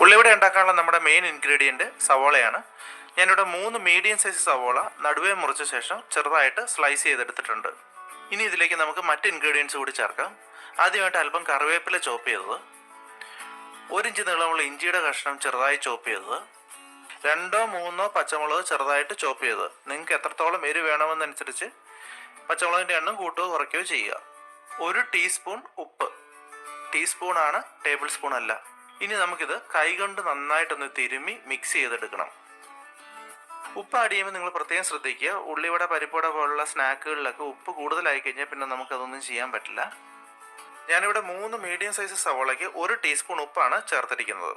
ഉള്ളിവട ഉണ്ടാക്കാനുള്ള നമ്മുടെ മെയിൻ ഇൻഗ്രീഡിയന്റ് സവോളയാണ്. ഞാനിവിടെ മൂന്ന് മീഡിയം സൈസ് സവോള നടുവേ മുറിച്ച ശേഷം ചെറുതായിട്ട് സ്ലൈസ് ചെയ്തെടുത്തിട്ടുണ്ട്. ഇനി ഇതിലേക്ക് നമുക്ക് മറ്റ് ഇൻഗ്രീഡിയൻസ് കൂടി ചേർക്കാം. ആദ്യമായിട്ട് അല്പം കറിവേപ്പില ചോപ്പ് ചെയ്തത്. ഒരു ഇഞ്ച് നീളമുള്ള ഇഞ്ചിയുടെ കഷ്ണം ചെറുതായി ചോപ്പ് ചെയ്തത്. രണ്ടോ മൂന്നോ പച്ചമുളക് ചെറുതായിട്ട് ചോപ്പ് ചെയ്തത്. നിങ്ങൾക്ക് എത്രത്തോളം എരി വേണമെന്നനുസരിച്ച് പച്ചമുളകിന്റെ എണ്ണം കൂട്ടുകയോ കുറയ്ക്കുകയോ ചെയ്യുക. ഒരു ടീസ്പൂൺ ഉപ്പ്. ടീസ്പൂൺ ആണ് ടേബിൾ സ്പൂൺ അല്ല. ഇനി നമുക്കിത് കൈകൊണ്ട് നന്നായിട്ടൊന്ന് തിരുമ്മി മിക്സ് ചെയ്തെടുക്കണം. ഉപ്പ് ആഡ് ചെയ്യുമ്പോൾ നിങ്ങൾ പ്രത്യേകം ശ്രദ്ധിക്കുക. ഉള്ളിവട പരിപ്പുവട പോലുള്ള സ്നാക്കുകളിലൊക്കെ ഉപ്പ് കൂടുതലായി കഴിഞ്ഞാൽ പിന്നെ നമുക്കതൊന്നും ചെയ്യാൻ പറ്റില്ല. ഞാനിവിടെ മൂന്ന് മീഡിയം സൈസ് സവോളയ്ക്ക് ഒരു ടീസ്പൂൺ ഉപ്പാണ് ചേർത്തിരിക്കുന്നത്.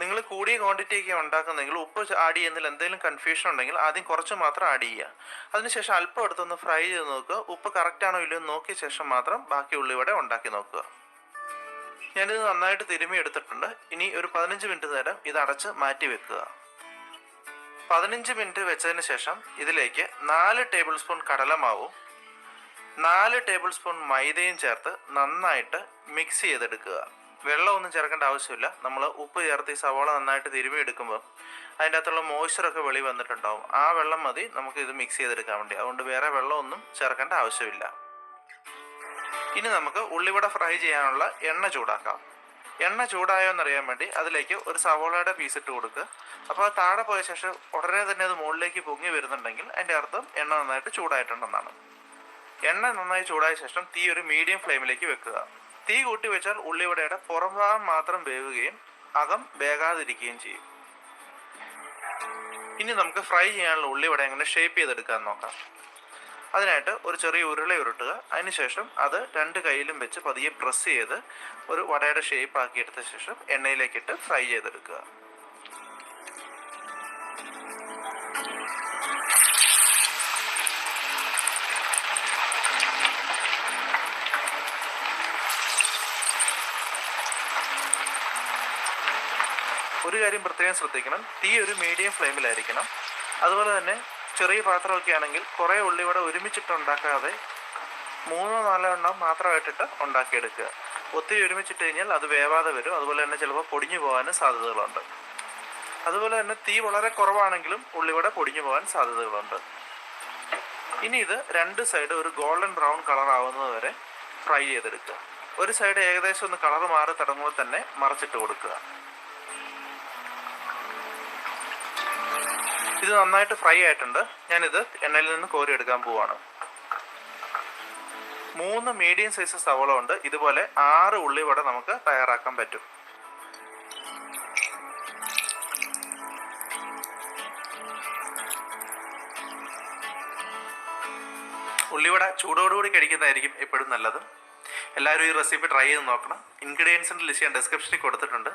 നിങ്ങൾ കൂടിയ ക്വാണ്ടിറ്റി ക്വാണ്ടിറ്റിയൊക്കെ ഉണ്ടാക്കുന്നെങ്കിൽ ഉപ്പ് ആഡ് ചെയ്യുന്നതിൽ എന്തെങ്കിലും കൺഫ്യൂഷൻ ഉണ്ടെങ്കിൽ ആദ്യം കുറച്ച് മാത്രം ആഡ് ചെയ്യുക. അതിനുശേഷം അല്പം എടുത്തൊന്ന് ഫ്രൈ ചെയ്ത് നോക്കുക. ഉപ്പ് കറക്റ്റാണോ ഇല്ലയോ നോക്കിയ ശേഷം മാത്രം ബാക്കി ഉള്ളിവട ഉണ്ടാക്കി നോക്കുക. ഞാനിത് നന്നായിട്ട് തിരുമ്മി എടുത്തിട്ടുണ്ട്. ഇനി ഒരു പതിനഞ്ച് മിനിറ്റ് നേരം ഇത് അടച്ച് മാറ്റി വെക്കുക. പതിനഞ്ച് മിനിറ്റ് വെച്ചതിന് ശേഷം ഇതിലേക്ക് നാല് ടേബിൾ സ്പൂൺ കടലമാവും നാല് ടേബിൾ സ്പൂൺ മൈദയും ചേർത്ത് നന്നായിട്ട് മിക്സ് ചെയ്തെടുക്കുക. വെള്ളമൊന്നും ചേർക്കേണ്ട ആവശ്യമില്ല. നമ്മൾ ഉപ്പ് ചേർത്ത് ഈ സവാള നന്നായിട്ട് തിരുമ്മി എടുക്കുമ്പോൾ അതിന്റെ അകത്തുള്ള മോയ്സ്ചറൊക്കെ വെളി വന്നിട്ടുണ്ടാവും. ആ വെള്ളം മതി നമുക്ക് ഇത് മിക്സ് ചെയ്തെടുക്കാൻ വേണ്ടി. അതുകൊണ്ട് വേറെ വെള്ളമൊന്നും ചേർക്കേണ്ട ആവശ്യമില്ല. ഇനി നമുക്ക് ഉള്ളിവട ഫ്രൈ ചെയ്യാനുള്ള എണ്ണ ചൂടാക്കാം. എണ്ണ ചൂടായോ എന്നറിയാൻ വേണ്ടി അതിലേക്ക് ഒരു സവോളയുടെ പീസ് ഇട്ട് കൊടുക്കുക അപ്പോൾ താഴെ പോയ ശേഷം ഉടനെ തന്നെ അത് മുകളിലേക്ക് പൊങ്ങി വരുന്നുണ്ടെങ്കിൽ അതിന്റെ അർത്ഥം എണ്ണ നന്നായിട്ട് ചൂടായിട്ടുണ്ടെന്നാണ്. എണ്ണ നന്നായി ചൂടായ ശേഷം തീ ഒരു മീഡിയം ഫ്ലെയിമിലേക്ക് വെക്കുക. തീ കൂട്ടി വെച്ചാൽ ഉള്ളിവടയുടെ പുറം ഭാഗം മാത്രം വേവുകയും അകം വേകാതിരിക്കുകയും ചെയ്യും. ഇനി നമുക്ക് ഫ്രൈ ചെയ്യാനുള്ള ഉള്ളിവട എങ്ങനെ ഷേപ്പ് ചെയ്തെടുക്കാൻ നോക്കാം. അതിനായിട്ട് ഒരു ചെറിയ ഉരുള ഉരുട്ടുക. അതിനുശേഷം അത് രണ്ട് കയ്യിലും വെച്ച് പതിയെ പ്രസ് ചെയ്ത് ഒരു വടയുടെ ഷേപ്പ് ആക്കിയെടുത്ത ശേഷം എണ്ണയിലേക്കിട്ട് ഫ്രൈ ചെയ്തെടുക്കുക. ഒരു കാര്യം പ്രത്യേകം ശ്രദ്ധിക്കണം. തീ ഒരു മീഡിയം ഫ്ലെയിമിലായിരിക്കണം അതുപോലെ തന്നെ ചെറിയ പാത്രമൊക്കെ ആണെങ്കിൽ കുറേ ഉള്ളിവട ഒരുമിച്ചിട്ട് ഉണ്ടാക്കാതെ മൂന്നോ നാലോ എണ്ണം മാത്രമായിട്ടിട്ട് ഉണ്ടാക്കിയെടുക്കുക. ഒത്തിരി ഒരുമിച്ചിട്ട് കഴിഞ്ഞാൽ അത് വേവാതെ വരും. അതുപോലെ തന്നെ ചിലപ്പോൾ പൊടിഞ്ഞു പോകാനും സാധ്യതകളുണ്ട്. അതുപോലെ തന്നെ തീ വളരെ കുറവാണെങ്കിലും ഉള്ളിവട പൊടിഞ്ഞു പോകാൻ സാധ്യതകളുണ്ട്. ഇനി ഇത് രണ്ട് സൈഡ് ഒരു ഗോൾഡൻ ബ്രൗൺ കളർ ആവുന്നത് വരെ ഫ്രൈ ചെയ്തെടുക്കുക. ഒരു സൈഡ് ഏകദേശം ഒന്ന് കളർ മാറി തുടങ്ങുമ്പോൾ തന്നെ മറച്ചിട്ട് കൊടുക്കുക. ഇത് നന്നായിട്ട് ഫ്രൈ ആയിട്ടുണ്ട്. ഞാനിത് എണ്ണയിൽ നിന്ന് കോരി എടുക്കാൻ പോവാണ്. മൂന്ന് മീഡിയം സൈസ് സവോള ഉണ്ട് ഇതുപോലെ ആറ് ഉള്ളി വട നമുക്ക് തയ്യാറാക്കാൻ പറ്റും. ഉള്ളിവട ചൂടോടുകൂടി കഴിക്കുന്നതായിരിക്കും എപ്പോഴും നല്ലത്. എല്ലാവരും ഈ റെസിപ്പി ട്രൈ ചെയ്ത് നോക്കണം. ഇൻഗ്രീഡിയൻസിന്റെ ലിസ്റ്റ് ഞാൻ ഡിസ്ക്രിപ്ഷനിൽ കൊടുത്തിട്ടുണ്ട്.